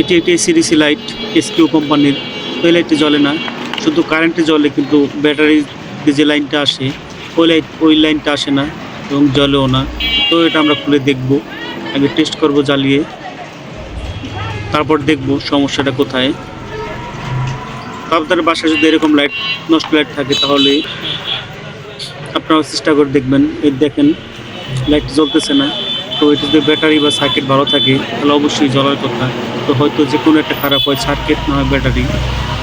এটি একটি CDC light SQ কোম্পানির ওই লাইটটি জ্বলে না। শুধু কারেন্টে জ্বলে, কিন্তু ব্যাটারি যে লাইনটা আসে, ওই লাইট ওই লাইনটা আসে না এবং জ্বলেও না। তো এটা আমরা খুলে দেখব। আগে টেস্ট করব জ্বালিয়ে। তারপর দেখব সমস্যাটা কোথায়। তো আপনাদের বাসায় যদি এরকম লাইট নষ্ট লাইট থাকে, তাহলে আপনারা চেষ্টা করে দেখবেন। এই দেখেন লাইট জ্বলতেছে না। তো এটা যদি ব্যাটারি বা সার্কিট ভালো থাকে, তাহলে অবশ্যই জ্বলার কথা। তো হয়তো যে কোনো একটা খারাপ হয় সার্কিট না হয় ব্যাটারি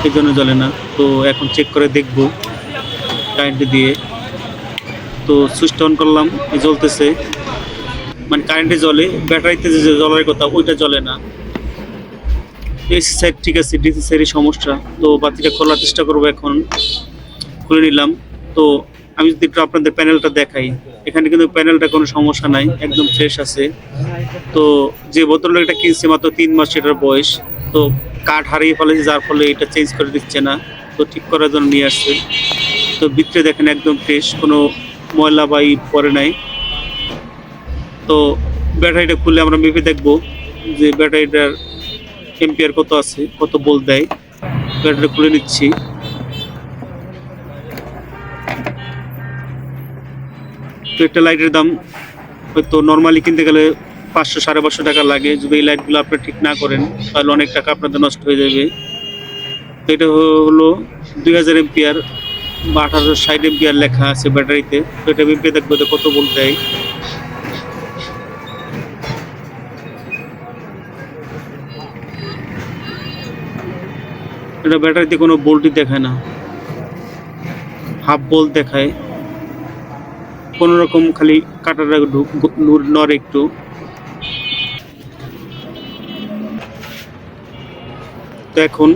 এই জন্য জ্বলে না। তো এখন চেক করে দেখব কারেন্ট দিয়ে। তো সুইচটা অন করলাম জ্বলতেছে। মানে কারেন্টে জ্বলে, ব্যাটারিতে যে জ্বলার কথা, ওইটা জ্বলে না। এসি সাইড ঠিক আছে ডিসি সাইডের সমস্যা। তো বাতিটা খোলার চেষ্টা করব এখন। খুলে নিলাম। তো আমি যদি একটু আপনাদের প্যানেলটা দেখাই। এখানে কিন্তু প্যানেলটা কোনো সমস্যা নাই, একদম ফ্রেশ আছে। তো যে বোতলটা এটা কিনছে মাত্র তিন মাস সেটার বয়স, তো কাঠ হারিয়ে ফেলেছে, যার ফলে এটা চেঞ্জ করে দিচ্ছে না, তো ঠিক করার জন্য নিয়ে আসছে। তো ভিতরে দেখেন একদম ফ্রেশ কোনো ময়লা বা ই পরে নাই। তো ব্যাটারিটা খুলে আমরা মেপে দেখব যে ব্যাটারিটার এম্পিয়ার কত আছে, কত বল দেয়। ব্যাটারি খুলে নিচ্ছি। একটা লাইটের দাম, হয়তো নর্মালি কিনতে গেলে পাঁচশো, সাড়ে পাঁচশো টাকা লাগে। যদি এই লাইটগুলো আপনি ঠিক না করেন, তাহলে অনেক টাকা আপনাদের নষ্ট হয়ে যাবে। এটা হলো দুই হাজার এমপিয়ার বা আঠারোশো ষাট এমপিয়ার লেখা আছে ব্যাটারিতে। তো এটা মেপে দেখব কত বল দেয়? এটা ব্যাটারিতে কোনো বোল্টই দেখায় না। হাফ বোল্ট দেখায়। কোনো রকম খালি কাটাটা নড়ে একটু। তো এখন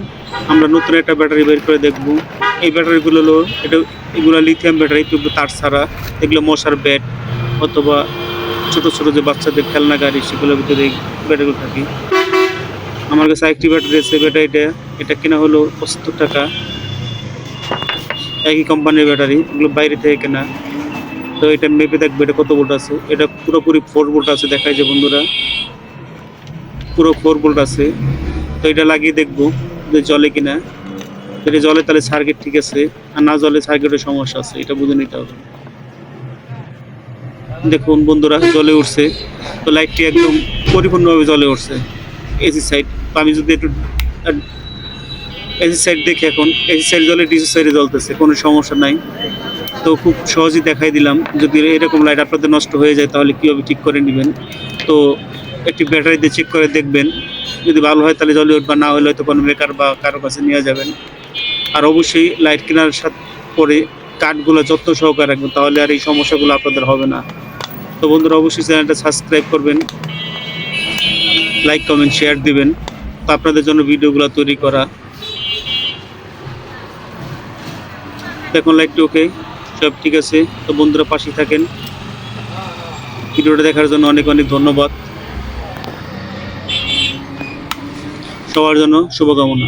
আমরা নতুন একটা ব্যাটারি বের করে দেখব। এই ব্যাটারিগুলো হলো এটা এগুলো লিথিয়াম ব্যাটারি কিন্তু তার ছাড়া এগুলো মশার ব্যাট অথবা ছোট ছোট যে বাচ্চাদের খেলনা গাড়ি, সেগুলোর ভিতরে এই ব্যাটারিগুলো থাকে। আমার কাছে একটি ব্যাটারি আছে ব্যাটারিটা। এটা কেনা হলো পঁচাত্তর টাকা। একই কোম্পানির ব্যাটারি, এগুলো বাইরে থেকে কেনা। তো এটা মেপে দেখবে এটা কত ভোল্ট আছে। এটা পুরোপুরি ফোর ভোল্ট আছে দেখায় যে বন্ধুরা। পুরো ফোর ভোল্ট আছে। তো এটা লাগিয়ে দেখব যে জলে কিনা। এটা জলে তাহলে সার্কিট ঠিক আছে। আর না জলে সার্কিটের সমস্যা আছে, এটা বুঝে নিতে হবে। দেখুন বন্ধুরা, জলে উঠছে। তো লাইটটি একদম পরিপূর্ণভাবে জলে উঠছে। এসি সাইড আমি যদি একটু এসি সাইড দেখি এখন। এসি সাইড জলে ডিসি সাইডে জ্বলতেছে, কোনো সমস্যা নাই। তো খুব সহজেই দেখাই দিলাম। যদি এরকম লাইট আপনাদের নষ্ট হয়ে যায়, তাহলে কীভাবে ঠিক করে নেবেন? তো একটি ব্যাটারি দিয়ে চেক করে দেখবেন। যদি ভালো হয়, তাহলে জলে উঠবে, না হলে হয়তো কোনো মেকার বা কারও কাছে নিয়ে যাবেন। আর অবশ্যই লাইট কেনার সাথে পরে কাঠগুলো যত্ন সহকারে রাখবেন, তাহলে আর এই সমস্যাগুলো আপনাদের হবে না। তো বন্ধুরা, অবশ্যই চ্যানেলটা সাবস্ক্রাইব করবেন। লাইক কমেন্ট শেয়ার দিবেন। তো আপনাদের জন্য ভিডিওগুলো তৈরি করা। দেখুন লাইটটি ওকে সব ঠিক আছে। তো বন্ধুরা পাশে থাকেন। ভিডিওটা দেখার জন্য অনেক অনেক ধন্যবাদ। সবার জন্য শুভকামনা।